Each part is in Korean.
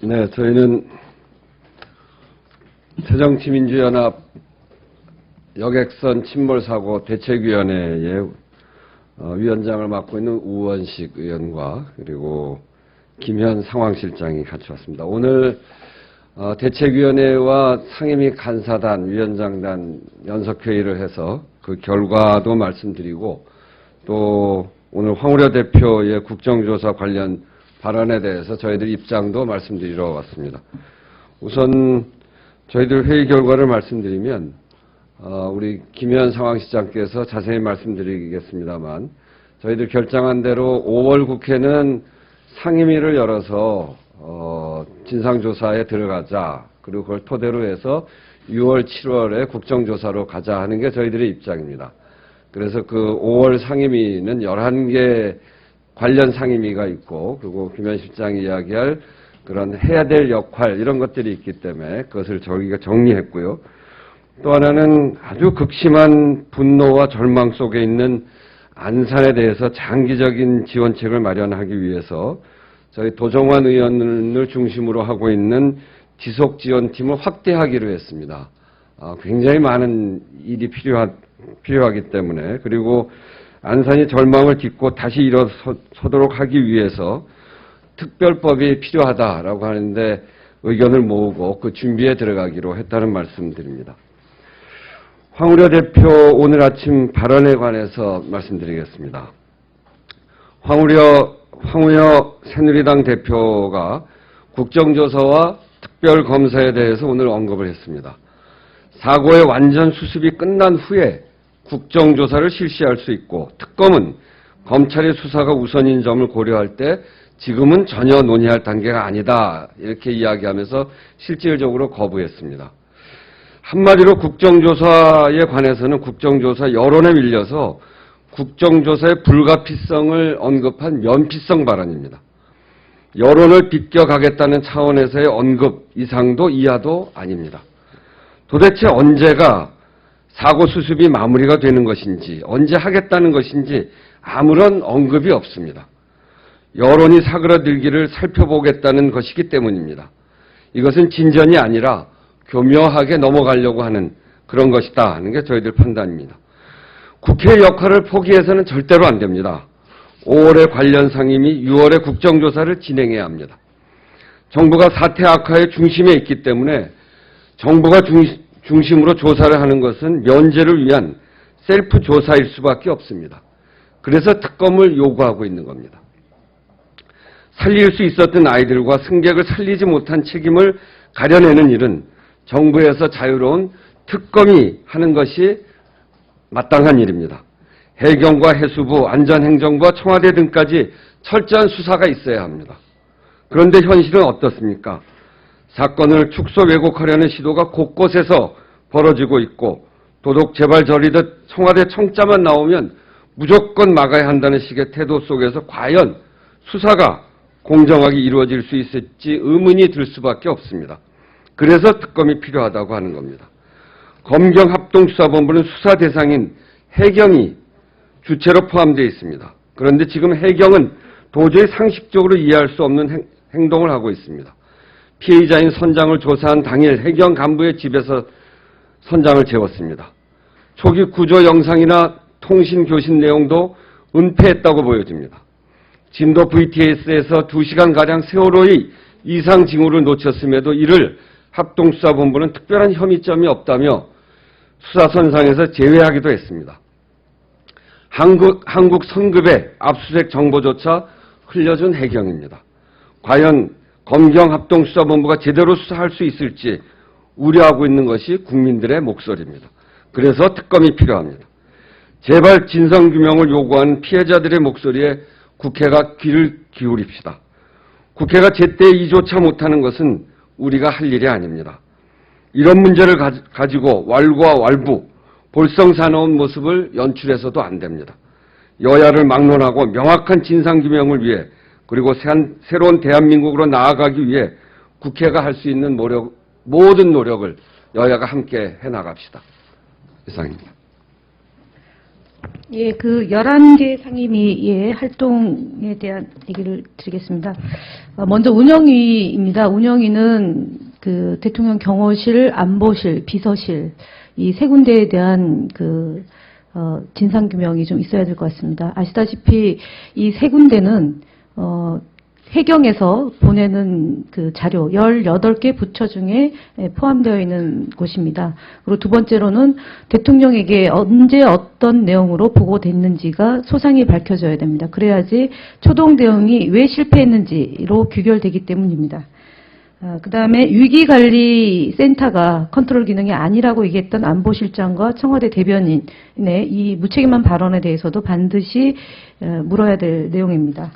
네, 저희는 새정치민주연합 여객선 침몰 사고 대책위원회의 어, 위원장을 맡고 있는 우원식 의원과 그리고 김현 상황실장이 같이 왔습니다. 오늘 어, 대책위원회와 상임위 간사단, 위원장단 연석회의를 해서 그 결과도 말씀드리고 또 오늘 황우려 대표의 국정조사 관련 발언에 대해서 저희들 입장도 말씀드리러 왔습니다. 우선 저희들 회의 결과를 말씀드리면 어, 우리 김현 상황시장께서 자세히 말씀드리겠습니다만 저희들 결정한 대로 5월 국회는 상임위를 열어서 어, 진상조사에 들어가자 그리고 그걸 토대로 해서 6월 7월에 국정조사로 가자 하는 게 저희들의 입장입니다. 그래서 그 5월 상임위는 11개 관련 상임위가 있고 그리고 김현 실장이 이야기할 그런 해야 될 역할 이런 것들이 있기 때문에 그것을 저희가 정리했고요. 또 하나는 아주 극심한 분노와 절망 속에 있는 안산에 대해서 장기적인 지원책을 마련하기 위해서 저희 도정환 의원을 중심으로 하고 있는 지속 지원팀을 확대하기로 했습니다. 아, 굉장히 많은 일이 필요하, 필요하기 때문에 그리고 안산이 절망을 딛고 다시 일어서도록 하기 위해서 특별법이 필요하다라고 하는데 의견을 모으고 그 준비에 들어가기로 했다는 말씀드립니다. 황우려 대표 오늘 아침 발언에 관해서 말씀드리겠습니다. 황우려, 황우여 새누리당 대표가 국정조사와 특별검사에 대해서 오늘 언급을 했습니다. 사고의 완전 수습이 끝난 후에 국정조사를 실시할 수 있고 특검은 검찰의 수사가 우선인 점을 고려할 때 지금은 전혀 논의할 단계가 아니다 이렇게 이야기하면서 실질적으로 거부했습니다. 한마디로 국정조사에 관해서는 국정조사 여론에 밀려서 국정조사의 불가피성을 언급한 면피성 발언입니다. 여론을 비껴가겠다는 차원에서의 언급 이상도 이하도 아닙니다. 도대체 언제가 사고 수습이 마무리가 되는 것인지 언제 하겠다는 것인지 아무런 언급이 없습니다. 여론이 사그라들기를 살펴보겠다는 것이기 때문입니다. 이것은 진전이 아니라 교묘하게 넘어가려고 하는 그런 것이다 하는 게 저희들 판단입니다. 국회의 역할을 포기해서는 절대로 안 됩니다. 5월에 관련 상임위, 6월에 국정조사를 진행해야 합니다. 정부가 사태 악화의 중심에 있기 때문에 정부가 중심, 으로 조사를 하는 것은 면제를 위한 셀프 조사일 수밖에 없습니다. 그래서 특검을 요구하고 있는 겁니다. 살릴 수 있었던 아이들과 승객을 살리지 못한 책임을 가려내는 일은 정부에서 자유로운 특검이 하는 것이 마땅한 일입니다. 해경과 해수부, 안전행정부와 청와대 등까지 철저한 수사가 있어야 합니다. 그런데 현실은 어떻습니까? 사건을 축소 왜곡하려는 시도가 곳곳에서 벌어지고 있고 도덕 재발 저리듯 청와대 청자만 나오면 무조건 막아야 한다는 식의 태도 속에서 과연 수사가 공정하게 이루어질 수 있을지 의문이 들 수밖에 없습니다. 그래서 특검이 필요하다고 하는 겁니다. 검경합동수사본부는 수사 대상인 해경이 주체로 포함되어 있습니다. 그런데 지금 해경은 도저히 상식적으로 이해할 수 없는 행 동을 하고 있습니다. 피해자인 선장을 조사한 당일 해경 간부의 집에서 선장을 재웠습니다. 초기 구조 영상이나 통신 교신 내용도 은폐했다고 보여집니다. 진도 VTS에서 2시간가량 세월호의 이상 징후를 놓쳤음에도 이를 합동수사본부는 특별한 혐의점이 없다며 수사선상에서 제외하기도 했습니다. 한국, 한국 성급의 압수수색 정보조차 흘려준 해경입니다. 과연 검경합동수사본부가 제대로 수사할 수 있을지 우려하고 있는 것이 국민들의 목소리입니다. 그래서 특검이 필요합니다. 제발 진상규명을 요구하는 피해자들의 목소리에 국회가 귀를 기울입시다. 국회가 제때 이조차 못하는 것은 우리가 할 일이 아닙니다. 이런 문제를 가지고 왈과 왈부, 볼썽사나운 모습을 연출해서도 안 됩니다. 여야를 막론하고 명확한 진상규명을 위해 그리고 새로운 대한민국으로 나아가기 위해 국회가 할 수 있는 노력, 모든 노력을 여야가 함께 해나갑시다. 이상입니다. 예, 그 11개 상임위 의 활동에 대한 얘기를 드리겠습니다. 어, 먼저 운영위입니다. 운영위는 그 대통령 경호실, 안보실, 비서실 이 세 군데에 대한 그 어, 진상규명이 좀 있어야 될 것 같습니다. 아시다시피 이 세 군데는 어, 해경에서 보내는 그 자료 18개 부처 중에 예, 포함되어 있는 곳입니다. 그리고 두 번째로는 대통령에게 언제 어떤 내용으로 보고됐는지가 소상히 밝혀져야 됩니다. 그래야지 초동 대응이 왜 실패했는지로 규결되기 때문입니다. 그 다음에 위기관리센터가 컨트롤 기능이 아니라고 얘기했던 안보실장과 청와대 대변인의 이 무책임한 발언에 대해서도 반드시 어, 물어야 될 내용입니다.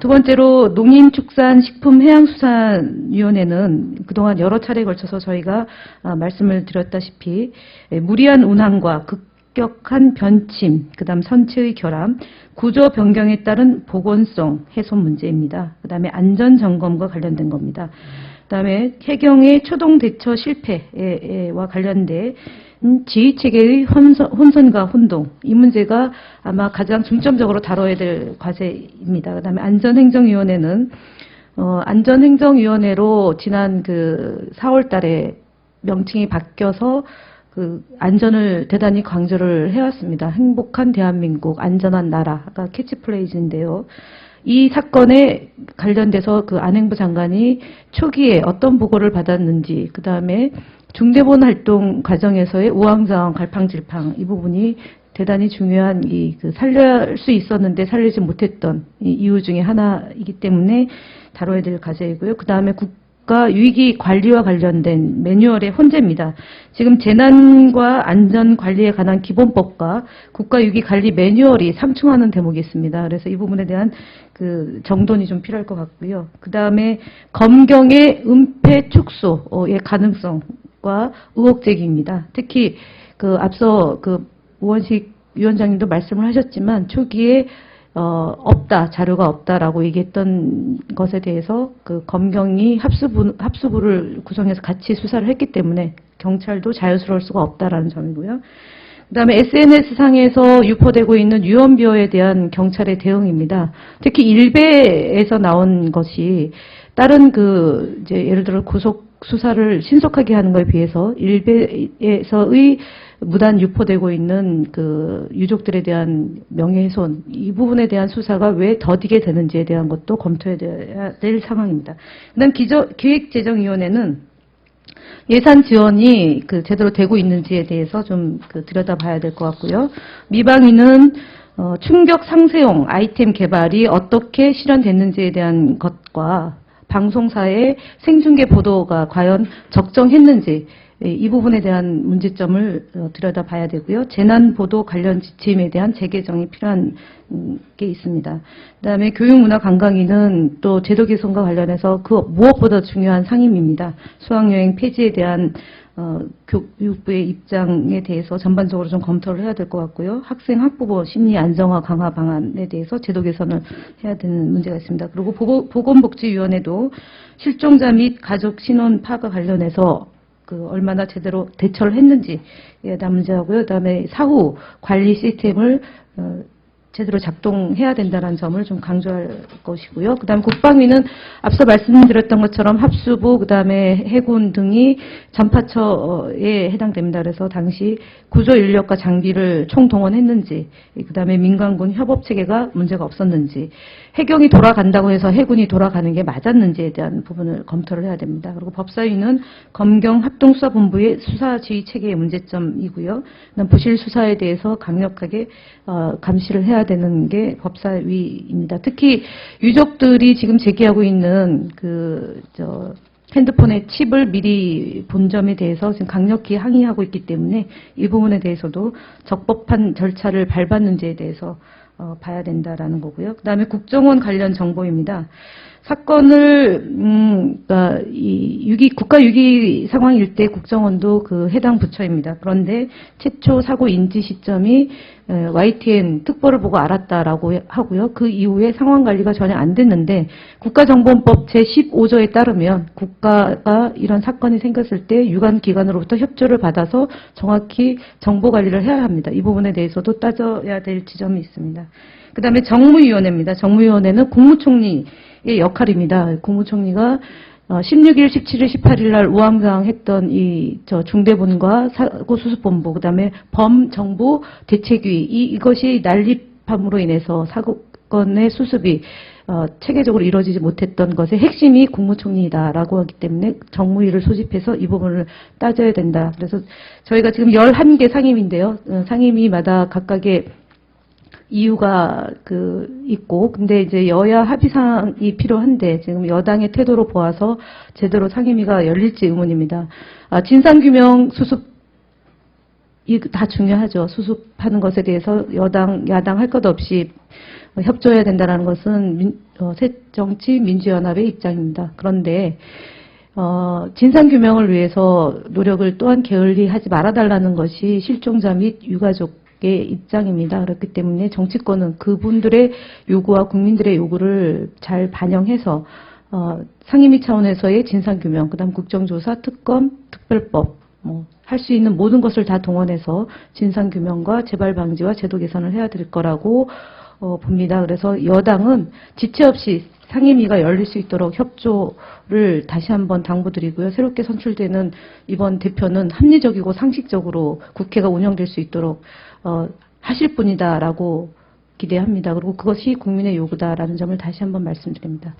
두 번째로 농림축산식품해양수산위원회는 그동안 여러 차례에 걸쳐서 저희가 아, 말씀을 드렸다시피 에, 무리한 운항과 급격한 변침, 그 다음 선체의 결함, 구조 변경에 따른 보건성 훼손 문제입니다. 그 다음에 안전 점검과 관련된 겁니다. 그 다음에 해경의 초동 대처 실패와 관련돼 음, 지휘 체계의 혼선, 혼선 과 혼동 이 문제가 아마 가장 중점적으로 다뤄야 될 과제입니다. 그 다음에 안전행정위원회는 어, 안전행정위원회로 지난 그 4월 달에 명칭이 바뀌어서 그 안전을 대단히 강조를 해왔습니다. 행복한 대한민국, 안전한 나라가 캐치플레이즈인데요. 이 사건에 관련돼서 그 안행부 장관이 초기에 어떤 보고를 받았는지, 그 다음에 중대본 활동 과정에서의 우왕좌왕, 갈팡질팡 이 부분이 대단히 중요한 이 그 살릴 수 있었는데 살리지 못했던 이 이유 중에 하나이기 때문에 다뤄야 될 과제이고요. 그 다음에 국가 위기 관리와 관련된 매뉴얼의 혼재입니다. 지금 재난과 안전 관리에 관한 기본법과 국가 위기 관리 매뉴얼이 상충하는 대목이 있습니다. 그래서 이 부분에 대한 그 정돈이 좀 필요할 것 같고요. 그 다음에 검경의 은폐 축소의 가능성 과 의혹 제기입니다. 특히 그 앞서 그 우원식 위원장님도 말씀을 하셨지만 초기에 어, 없다, 자료가 없다라고 얘기했던 것에 대해서 그 검경이 합수부, 합수부를 구성해서 같이 수사를 했기 때문에 경찰도 자유스러울 수가 없다라는 점이고요. 그 다음에 SNS상에서 유포되고 있는 유언비어에 대한 경찰의 대응입니다. 특히 일베에서 나온 것이 다른 그, 이제 예를 들어 구속 수사를 신속하게 하는 것에 비해서 일베에서의 무단 유포되고 있는 그 유족들에 대한 명예훼손 이 부분에 대한 수사가 왜 더디게 되는지에 대한 것도 검토해야 될 상황입니다. 그다음 기저, 기획재정위원회는 예산 지원이 그 제대로 되고 있는지에 대해서 좀 그 들여다봐야 될 것 같고요. 미방위는 어, 충격 상세용 아이템 개발이 어떻게 실현됐는지에 대한 것과 방송사의 생중계 보도가 과연 적정했는지 예, 이 부분에 대한 문제점을 어, 들여다봐야 되고요. 재난 보도 관련 지침에 대한 재개정이 필요한 음, 게 있습니다. 그다음에 교육문화 관광위는 또 제도 개선과 관련해서 그 무엇보다 중요한 상임입니다. 수학여행 폐지에 대한 어, 교육부의 입장에 대해서 전반적으로 좀 검토를 해야 될 것 같고요. 학생 학부모 심리 안정화 강화 방안에 대해서 제도 개선을 해야 되는 문제가 있습니다. 그리고 보건복지위원회도 실종자 및 가족 신원 파악과 관련해서 그 얼마나 제대로 대처를 했는지에 대한 문제하고요. 그다음에 사후 관리 시스템을 어, 제대로 작동해야 된다는 점을 좀 강조할 것이고요. 그다음 국방위는 앞서 말씀드렸던 것처럼 합수부, 그다음에 해군 등이 전파처에 해당됩니다. 그래서 당시 구조 인력과 장비를 총동원했는지, 그다음에 민간군 협업 체계가 문제가 없었는지, 해경이 돌아간다고 해서 해군이 돌아가는 게 맞았는지에 대한 부분을 검토를 해야 됩니다. 그리고 법사위는 검경 합동수사본부의 수사 지휘 체계의 문제점이고요. 부실 수사에 대해서 강력하게 어, 감시를 해야 되는 게 법사위입니다. 특히 유족들이 지금 제기하고 있는 그 저 핸드폰의 칩을 미리 본 점에 대해서 지금 강력히 항의하고 있기 때문에 이 부분에 대해서도 적법한 절차를 밟았는지에 대해서 어, 봐야 된다라는 거고요. 그 다음에 국정원 관련 정보입니다. 사건을 음, 그러니까 이 유기 국가 유기 상황일 때 국정원도 그 해당 부처입니다. 그런데 최초 사고 인지 시점이 에, YTN 특보를 보고 알았다라고 하고요. 그 이후에 상황 관리가 전혀 안 됐는데 국가정보원법 제 15조에 따르면 국가가 이런 사건이 생겼을 때 유관 기관으로부터 협조를 받아서 정확히 정보 관리를 해야 합니다. 이 부분에 대해서도 따져야 될 지점이 있습니다. 그 다음에 정무위원회입니다. 정무위원회는 국무총리의 역할입니다. 국무총리가 어, 16일, 17일, 18일 날 우왕좌왕 했던 이 저 중대본과 사고수습본부 그다음에 범정부 대책위 이 이것이 난립함으로 인해서 사건의 수습이 어, 체계적으로 이루어지지 못했던 것의 핵심이 국무총리다라고 하기 때문에 정무위를 소집해서 이 부분을 따져야 된다. 그래서 저희가 지금 11개 상임인데요. 어, 상임위마다 각각의 이유가 그 있고 근데 이제 여야 합의사항이 필요한데 지금 여당의 태도로 보아서 제대로 상임위가 열릴지 의문입니다. 아, 진상규명 수습 이다 중요하죠. 수습하는 것에 대해서 여당 야당 할 것 없이 협조해야 된다라는 것은 민, 어, 새정치 민주연합의 입장입니다. 그런데 어, 진상규명을 위해서 노력을 또한 게을리 하지 말아달라는 것이 실종자 및 유가족의 입장입니다. 그렇기 때문에 정치권은 그분들의 요구와 국민들의 요구를 잘 반영해서 어, 상임위 차원에서의 진상규명, 그다음 국정조사, 특검, 특별법, 뭐 할 수 있는 모든 것을 다 동원해서 진상규명과 재발 방지와 제도 개선을 해야 될 거라고 어, 봅니다. 그래서 여당은 지체 없이 상임위가 열릴 수 있도록 협조를 다시 한번 당부드리고요. 새롭게 선출되는 이번 대표는 합리적이고 상식적으로 국회가 운영될 수 있도록 어, 하실 분이다라고 기대합니다. 그리고 그것이 국민의 요구다라는 점을 다시 한번 말씀드립니다.